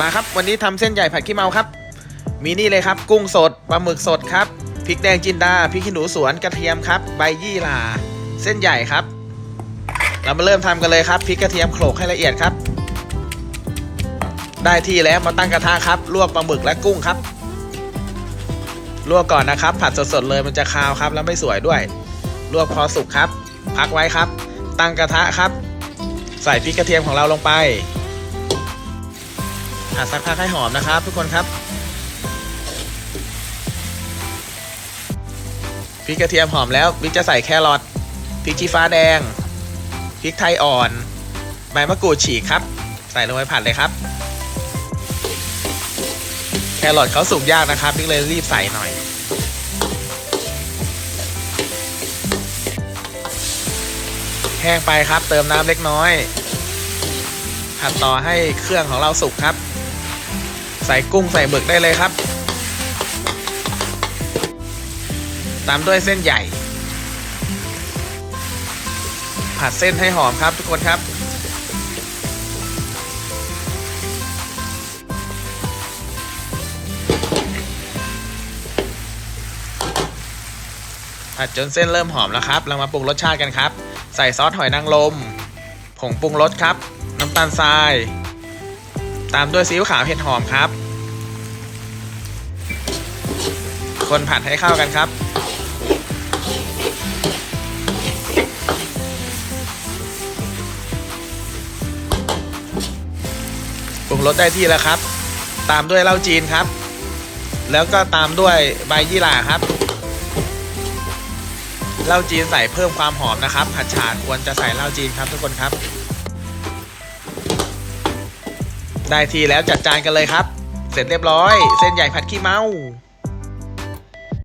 มาครับ วันนี้ทำเส้นใหญ่ผัดขี้เมาครับ มีนี่เลยครับ กุ้งสดปลาหมึกสดครับพริกแดงจินดาพริกขี้หนูสวนกระเทียมครับ ใบยี่หร่าเส้นใหญ่ครับ เรามาเริ่มทำกันเลยครับพริกกระเทียมโขลกให้ละเอียดครับ ได้ที่แล้วมาตั้งกระทะครับลวกปลาหมึกและกุ้งครับลวกก่อนนะครับ ผัดสดๆเลยมันจะคาวครับ แล้วไม่สวยด้วยลวกพอสุกครับ พักไว้ครับ ตั้งกระทะครับ ใส่พริกกระเทียมของเราลงไป ผัดสักพักให้หอมนะครับ ทุกคนครับพริกกระเทียมหอมแล้ววิกจะใส่แครอทพริกชี้ฟ้าแดงพริกไทยอ่อนใบมะกรูดฉีกครับ ใส่ลงไปผัดเลยครับ แครอทเขาสุกยากนะครับพิกเลยรีบใส่หน่อยแห้งไปครับเติมน้ำเล็กน้อย ผัดต่อให้เครื่องของเราสุกครับ ใส่กุ้งใส่หมึกได้เลยครับ ตามด้วยเส้นใหญ่ ผัดเส้นให้หอมครับทุกคนครับผัดจนเส้นเริ่มหอมแล้วครับ เรามาปรุงรสชาติกันครับ ใส่ซอสหอยนางรม ผงปรุงรสครับ น้ำตาลทราย ตามด้วยซีอิ๊วขาวเห็ดหอมครับ คนผัดให้เข้ากันครับปรุงรสได้ที่แล้วครับ ตามด้วยเหล้าจีนครับ แล้วก็ตามด้วยใบยี่หร่าครับเหล้าจีนใส่เพิ่มความหอมนะครับ ผัดฉาควรจะใส่เหล้าจีนครับทุกคนครับ ได้ทีแล้วจัดจานกันเลยครับ เสร็จเรียบร้อย เส้นใหญ่ผัดขี้เมา